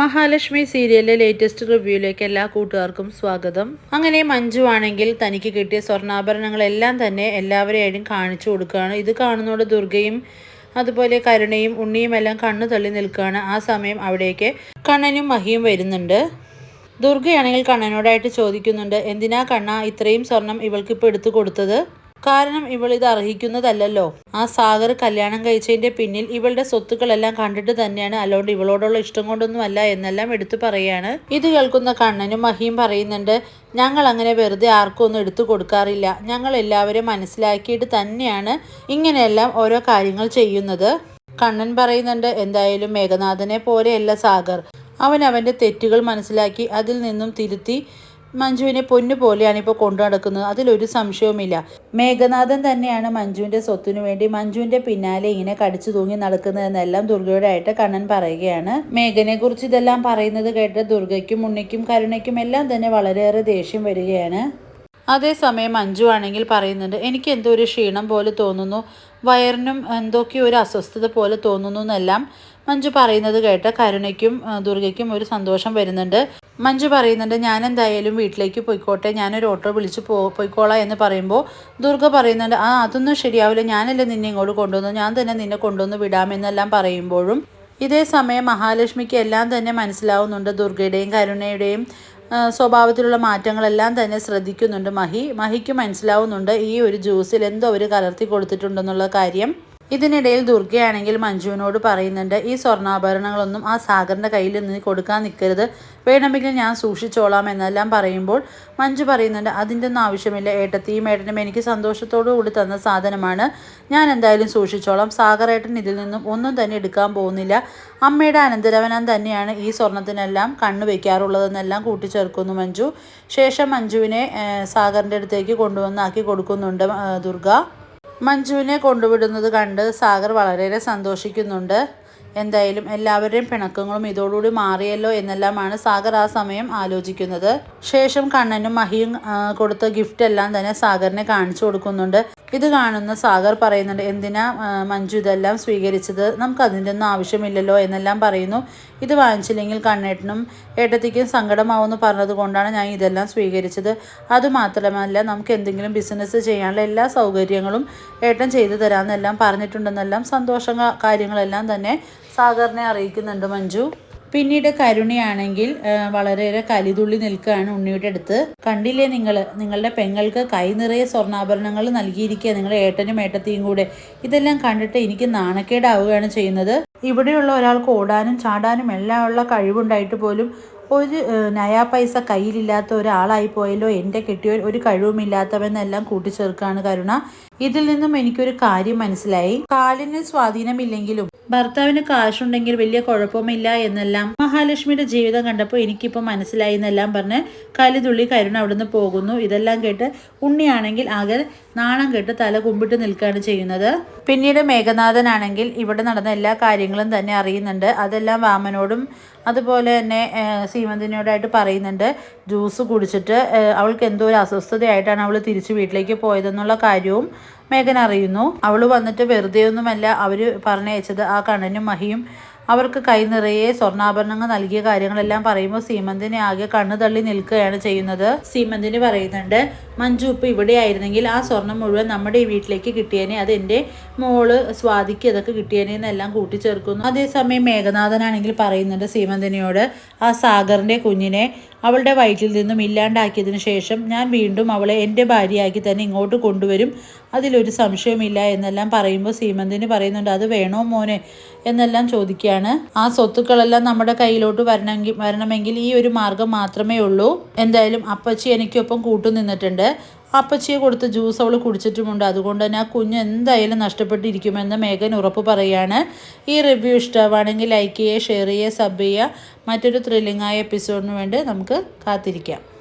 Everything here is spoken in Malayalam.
മഹാലക്ഷ്മി സീരിയലിലെ ലേറ്റസ്റ്റ് റിവ്യൂയിലേക്ക് എല്ലാ കൂട്ടുകാർക്കും സ്വാഗതം. അങ്ങനെ മഞ്ജു ആണെങ്കിൽ തനിക്ക് കിട്ടിയ സ്വർണാഭരണങ്ങളെല്ലാം തന്നെ എല്ലാവരെയും കാണിച്ചു കൊടുക്കുകയാണ്. ഇത് കാണുന്നതോട് ദുർഗയും അതുപോലെ കരുണയും ഉണ്ണിയും എല്ലാം കണ്ണു തള്ളി നിൽക്കുകയാണ്. ആ സമയം അവിടേക്ക് കണ്ണനും മഹിയും വരുന്നുണ്ട്. ദുർഗയാണെങ്കിൽ കണ്ണനോടായിട്ട് ചോദിക്കുന്നുണ്ട് എന്തിനാ കണ്ണ ഇത്രയും സ്വർണം ഇവൾക്കിപ്പോൾ എടുത്തു കൊടുത്തത്? കാരണം ഇവൾ ഇത് അർഹിക്കുന്നതല്ലോ ആ സാഗർ കല്യാണം കഴിച്ചതിന്റെ പിന്നിൽ ഇവളുടെ സ്വത്തുക്കളെല്ലാം കണ്ടിട്ട് തന്നെയാണ് അല്ലാണ്ട് ഇവളോടുള്ള ഇഷ്ടം കൊണ്ടൊന്നും അല്ല എന്നെല്ലാം എടുത്തു പറയാണ്. ഇത് കേൾക്കുന്ന കണ്ണനും മഹിയും പറയുന്നുണ്ട് ഞങ്ങൾ അങ്ങനെ വെറുതെ ആർക്കും ഒന്നും എടുത്തു കൊടുക്കാറില്ല. ഞങ്ങൾ എല്ലാവരും മനസ്സിലാക്കിയിട്ട് തന്നെയാണ് ഇങ്ങനെയെല്ലാം ഓരോ കാര്യങ്ങൾ ചെയ്യുന്നത്. കണ്ണൻ പറയുന്നുണ്ട് എന്തായാലും മേഘനാഥനെ പോലെയല്ല സാഗർ. അവൻ അവന്റെ തെറ്റുകൾ മനസ്സിലാക്കി അതിൽ നിന്നും തിരുത്തി മഞ്ജുവിനെ പൊന്നു പോലെയാണ് ഇപ്പോൾ കൊണ്ടു നടക്കുന്നത്. അതിലൊരു സംശയവുമില്ല. മേഘനാഥൻ തന്നെയാണ് മഞ്ജുവിന്റെ സ്വത്തിനു വേണ്ടി മഞ്ജുവിന്റെ പിന്നാലെ ഇങ്ങനെ കടിച്ചു തൂങ്ങി നടക്കുന്നതെന്നെല്ലാം ദുർഗയുടെ ആയിട്ട് കണ്ണൻ പറയുകയാണ്. മേഘനെ കുറിച്ച് ഇതെല്ലാം പറയുന്നത് കേട്ട് ദുർഗയ്ക്കും ഉണ്ണിക്കും കരുണയ്ക്കും എല്ലാം തന്നെ വളരെയേറെ ദേഷ്യം വരികയാണ്. അതേസമയം മഞ്ജു ആണെങ്കിൽ പറയുന്നുണ്ട് എനിക്ക് എന്തോ ഒരു ക്ഷീണം പോലെ തോന്നുന്നു. വയറിനും എന്തൊക്കെയോ ഒരു അസ്വസ്ഥത പോലെ തോന്നുന്നു എന്നെല്ലാം മഞ്ജു പറയുന്നത് കേട്ട് കരുണയ്ക്കും ദുർഗയ്ക്കും ഒരു സന്തോഷം വരുന്നുണ്ട്. മഞ്ജു പറയുന്നുണ്ട് ഞാൻ എന്തായാലും വീട്ടിലേക്ക് പോയിക്കോട്ടെ ഞാനൊരു ഓട്ടോ വിളിച്ച് പോ പോയിക്കോളാം എന്ന് പറയുമ്പോൾ ദുർഗ പറയുന്നുണ്ട് ആ അതൊന്നും ശരിയാവില്ല ഞാനല്ലേ നിന്നെ ഇങ്ങോട്ട് കൊണ്ടുവന്നു ഞാൻ തന്നെ നിന്നെ കൊണ്ടുവന്ന് വിടാമെന്നെല്ലാം പറയുമ്പോഴും ഇതേ സമയം മഹാലക്ഷ്മിക്ക് എല്ലാം തന്നെ മനസ്സിലാവുന്നുണ്ട് ദുർഗയുടെയും കരുണയുടെയും സ്വഭാവത്തിലുള്ള മാറ്റങ്ങളെല്ലാം തന്നെ ശ്രദ്ധിക്കുന്നുണ്ട് മഹി. മഹിക്ക് മനസ്സിലാവുന്നുണ്ട് ഈ ഒരു ജ്യൂസിൽ എന്തോ അവർ കലർത്തി കൊടുത്തിട്ടുണ്ടെന്നുള്ള കാര്യം. ഇതിനിടയിൽ ദുർഗയാണെങ്കിൽ മഞ്ജുവിനോട് പറയുന്നുണ്ട് ഈ സ്വർണാഭരണങ്ങളൊന്നും ആ സാഗറിന്റെ കയ്യിൽ നിന്ന് കൊടുക്കാൻ നിൽക്കരുത്. വേണമെങ്കിൽ ഞാൻ സൂക്ഷിച്ചോളാം എന്നെല്ലാം പറയുമ്പോൾ മഞ്ജു പറയുന്നുണ്ട് അതിന്റെ ഒന്നും ആവശ്യമില്ല ഏട്ടത്തിയും ഏട്ടനും എനിക്ക് സന്തോഷത്തോടു കൂടി തന്ന സാധനമാണ്. ഞാൻ എന്തായാലും സൂക്ഷിച്ചോളാം. സാഗർ ഏട്ടൻ ഇതിൽ നിന്നും ഒന്നും തന്നെ എടുക്കാൻ പോകുന്നില്ല. അമ്മയുടെ അനന്തരവനം തന്നെയാണ് ഈ സ്വർണത്തിനെല്ലാം കണ്ണു വയ്ക്കാറുള്ളതെന്നെല്ലാം കൂട്ടിച്ചേർക്കുന്നു മഞ്ജു. ശേഷം മഞ്ജുവിനെ സാഗറിന്റെ അടുത്തേക്ക് കൊണ്ടുവന്നാക്കി കൊടുക്കുന്നുണ്ട് ദുർഗ. മഞ്ജുവിനെ കൊണ്ടുവിടുന്നത് കണ്ട് സാഗർ വളരെയേറെ സന്തോഷിക്കുന്നുണ്ട്. എന്തായാലും എല്ലാവരുടെയും പിണക്കങ്ങളും ഇതോടുകൂടി മാറിയല്ലോ എന്നെല്ലാമാണ് സാഗർ ആ സമയം ആലോചിക്കുന്നത്. ശേഷം കണ്ണനും മഹിയും കൊടുത്ത ഗിഫ്റ്റ് എല്ലാം തന്നെ സാഗറിനെ കാണിച്ചു കൊടുക്കുന്നുണ്ട്. ഇത് കാണുന്ന സാഗർ പറയുന്നുണ്ട് എന്തിനാ മഞ്ജു ഇതെല്ലാം സ്വീകരിച്ചത്? നമുക്ക് അതിന്റെ ഒന്നും ആവശ്യമില്ലല്ലോ എന്നെല്ലാം പറയുന്നു. ഇത് വാങ്ങിച്ചില്ലെങ്കിൽ കണ്ണേട്ടനും ഏട്ടത്തിക്കും സങ്കടമാവുമെന്ന് പറഞ്ഞത് കൊണ്ടാണ് ഞാൻ ഇതെല്ലാം സ്വീകരിച്ചത്. അതുമാത്രമല്ല നമുക്ക് എന്തെങ്കിലും ബിസിനസ് ചെയ്യാനുള്ള എല്ലാ സൗകര്യങ്ങളും ഏട്ടൻ ചെയ്തു തരാമെന്നെല്ലാം പറഞ്ഞിട്ടുണ്ടെന്നെല്ലാം സന്തോഷ കാര്യങ്ങളെല്ലാം തന്നെ സാഗറിനെ അറിയിക്കുന്നുണ്ട് മഞ്ജു. പിന്നീട് കരുണയാണെങ്കിൽ വളരെയേറെ കലിതുള്ളി നിൽക്കുകയാണ് ഉണ്ണിയുടെ അടുത്ത്. കണ്ടില്ലേ നിങ്ങൾ നിങ്ങളുടെ പെങ്ങൾക്ക് കൈ നിറയെ സ്വർണാഭരണങ്ങൾ നൽകിയിരിക്കുക നിങ്ങളുടെ ഏട്ടനും ഏട്ടത്തിയും കൂടെ. ഇതെല്ലാം കണ്ടിട്ട് എനിക്ക് നാണക്കേടാവുകയാണ് ചെയ്യുന്നത്. ഇവിടെയുള്ള ഒരാൾക്ക് ഓടാനും ചാടാനും എല്ലാം ഉള്ള കഴിവുണ്ടായിട്ട് പോലും ഒരു നയാ പൈസ കയ്യിലില്ലാത്ത ഒരാളായി പോയല്ലോ. എന്റെ കെട്ടിയവൻ ഒരു കഴിവുമില്ലാത്തവെന്നെല്ലാം കൂട്ടിച്ചേർക്കുകയാണ് കരുണ. ഇതിൽ നിന്നും എനിക്കൊരു കാര്യം മനസ്സിലായി. കാലിന് സ്വാധീനമില്ലെങ്കിലും ഭർത്താവിന് കാശുണ്ടെങ്കിൽ വലിയ കുഴപ്പമില്ല എന്നെല്ലാം മഹാലക്ഷ്മിയുടെ ജീവിതം കണ്ടപ്പോൾ എനിക്കിപ്പോൾ മനസ്സിലായി എന്നെല്ലാം പറഞ്ഞ് കലിതുള്ളി കരുണ അവിടുന്ന് പോകുന്നു. ഇതെല്ലാം കേട്ട് ഉണ്ണിയാണെങ്കിൽ ആകെ നാണം കെട്ട് തല കുമ്പിട്ട് നിൽക്കുകയാണ് ചെയ്യുന്നത്. പിന്നീട് മേഘനാഥനാണെങ്കിൽ ഇവിടെ നടന്ന എല്ലാ കാര്യങ്ങളും തന്നെ അറിയുന്നുണ്ട്. അതെല്ലാം വാമനോടും അതുപോലെ തന്നെ സീമന്തിനോടായിട്ട് പറയുന്നുണ്ട്. ജ്യൂസ് കുടിച്ചിട്ട് അവൾക്ക് എന്തോ ഒരു അസ്വസ്ഥതയായിട്ടാണ് അവൾ തിരിച്ച് വീട്ടിലേക്ക് പോയതെന്നുള്ള കാര്യവും മേഘൻ അറിയുന്നു. അവൾ വന്നിട്ട് വെറുതെ ഒന്നുമല്ല അവർ പറഞ്ഞയച്ചത് ആ കണ്ണനും മഹിയും. അവർക്ക് കൈ നിറയെ സ്വർണാഭരണങ്ങൾ നൽകിയ കാര്യങ്ങളെല്ലാം പറയുമ്പോൾ സീമന്തിനെ ആകെ കണ്ണു തള്ളി നിൽക്കുകയാണ് ചെയ്യുന്നത്. സീമന്തിന് പറയുന്നുണ്ട് മഞ്ജു ഇപ്പം ഇവിടെ ആയിരുന്നെങ്കിൽ ആ സ്വർണം മുഴുവൻ നമ്മുടെ ഈ വീട്ടിലേക്ക് കിട്ടിയേനെ. അത് എന്റെ മോൾ സ്വാതിക്ക് ഇതൊക്കെ കിട്ടിയതിനെന്നെല്ലാം കൂട്ടിച്ചേർക്കുന്നു. അതേസമയം മേഘനാഥനാണെങ്കിൽ പറയുന്നുണ്ട് സീമന്തിനിയോട് ആ സാഗറിന്റെ കുഞ്ഞിനെ അവളുടെ വയറ്റിൽ നിന്നും ഇല്ലാണ്ടാക്കിയതിനു ശേഷം ഞാൻ വീണ്ടും അവളെ എന്റെ ഭാര്യയാക്കി തന്നെ ഇങ്ങോട്ട് കൊണ്ടുവരും. അതിലൊരു സംശയമില്ല എന്നെല്ലാം പറയുമ്പോൾ സീമന്തിന് പറയുന്നുണ്ട് അത് വേണോ മോനെ? എന്നെല്ലാം ചോദിക്കുകയാണ്. ആ സ്വത്തുക്കളെല്ലാം നമ്മുടെ കയ്യിലോട്ട് വരണമെങ്കിൽ വരണമെങ്കിൽ ഈ ഒരു മാർഗം മാത്രമേ ഉള്ളൂ. എന്തായാലും അപ്പച്ചി എനിക്കൊപ്പം കൂട്ടു നിന്നിട്ടുണ്ട് അപ്പച്ചിയെ കൊടുത്ത ജ്യൂസ് അവൾ കുടിച്ചിട്ടുമുണ്ട്. അതുകൊണ്ട് തന്നെ ആ കുഞ്ഞ് എന്തായാലും നഷ്ടപ്പെട്ടിരിക്കുമെന്ന് മേഘൻ ഉറപ്പ് പറയുകയാണ്. ഈ റിവ്യൂ ഇഷ്ടമാണെങ്കിൽ ലൈക്ക് ചെയ്യുക ഷെയർ ചെയ്യുക സബ് ചെയ്യുക. മറ്റൊരു ത്രില്ലിംഗ് ആയ എപ്പിസോഡിന് വേണ്ടി നമുക്ക് കാത്തിരിക്കാം.